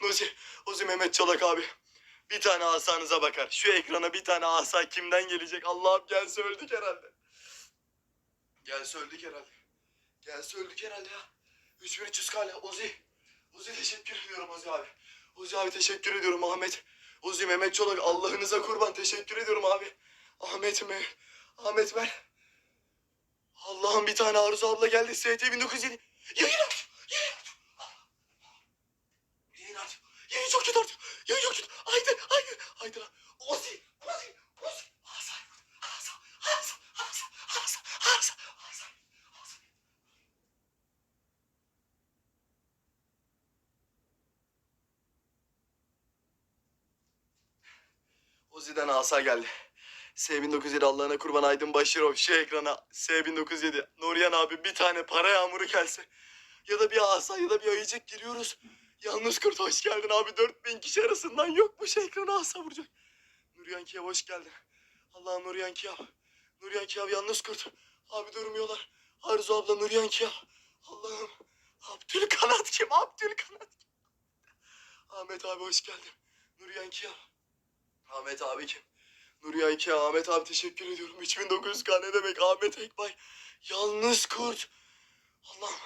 Ozi, Ozi Mehmet Çolak abi. Bir tane asanıza bakar. Şu ekrana bir tane asa kimden gelecek? Allah'ım gelse öldük herhalde. Gelse öldük herhalde. Gelse öldük herhalde ya. 3300 kale. Ozi. Ozi teşekkür ediyorum Ozi abi. Ozi abi teşekkür ediyorum Ahmet. Ozi Mehmet Çolak Allah'ınıza kurban teşekkür ediyorum abi. Ahmet mi? Ahmet ver. Allah'ım bir tane Arzu abla geldi. ST 1907. Yayın aç. Yayın Ozi'den asa geldi. S1907 Allah'ına kurban Aydın Başirov şu ekrana S1907 Nuriyen abi bir tane para yağmuru gelse ya da bir asa ya da bir ayıcık giriyoruz. Yalnız kurt hoş geldin abi 4000 kişi arasından yok mu şu ekrana asa vuracak. Nuriyen Kiyav hoş geldin. Allah'ım Nuriyen Kiyav. Nuriyen Kiyav yalnız kurt. Abi durmuyorlar. Arzu abla Nuriyen Kiyav. Allah'ım. Abdülkanat kim? Abdülkanat kim? Ahmet abi hoş geldin. Nuriyen Kiyav. Ahmet abi kim? Nuriye Ayke, Ahmet abi teşekkür ediyorum. 3900k ne demek Ahmet Ekbay. Yalnız kurt. Allah'ım.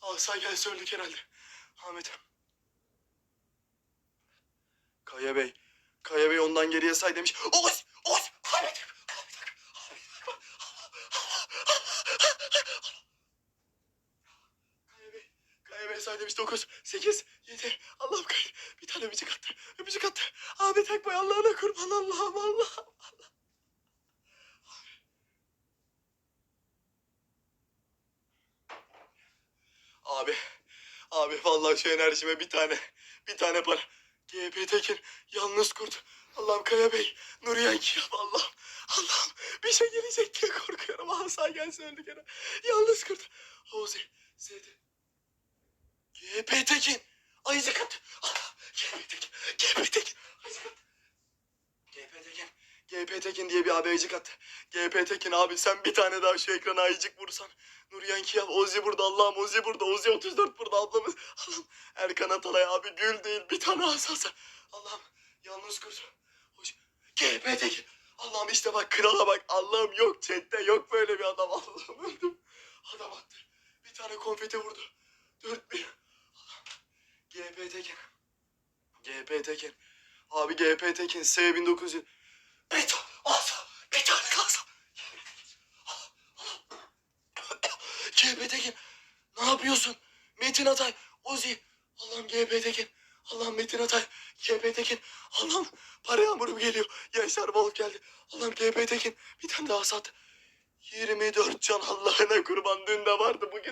Asa gel söyledik herhalde. Ahmet. Kaya Bey. Kaya Bey ondan geriye say demiş. Oz! Oz! Ahmet! Say demiş. 9, 8, 7. Allah'ım kay. Bir tane öpücük attı. Öpücük attı. Ahmet Ekbay Allah'ına kurban Allah'ım Allah'ım. Abi, abi vallahi şu enerjime bir tane, bir tane para. GP Tekin, yalnız kurt. Allah'ım Kaya Bey, Nuriye Kiyam Allah'ım. Allah'ım bir şey gelecek diye korkuyorum. Asa gelse öldük yine. Yalnız kurt. Ozi, Zeydi. GP Tekin, ayıcık at. Allah, GP Tekin, GP Tekin, ayıcık at. GP Tekin, GP Tekin diye bir ayıcık attı. GP Tekin abi sen bir tane daha şu ekrana ayıcık vursan. Nuriyen Kiyav, Ozi burada Allah'ım Ozi burada, Ozi 34 burada ablamız. Allah'ım Erkan Atalay abi gül değil bir tane asası. Allah'ım yalnız kurt. Hoş. GP Tekin. Allah'ım işte bak krala bak. Allah'ım yok chatte yok böyle bir adam. Allah'ım öldüm. Adam attı. Bir tane konfeti vurdu. 4000. Allah'ım. GP Tekin. GP Tekin. Abi GP Tekin S1900. Beto. Asa. Bir tane kalsa. GB Tekin. Ne yapıyorsun? Metin Atay. Ozi. Allah'ım GB Tekin. Allah'ım Metin Atay. GB Tekin. Allah'ım para yağmuru geliyor. Yaşar Wolf geldi. Allah'ım GB Tekin. Bir tane daha sat. 24 can Allah'ına kurban. Dün de vardı bugün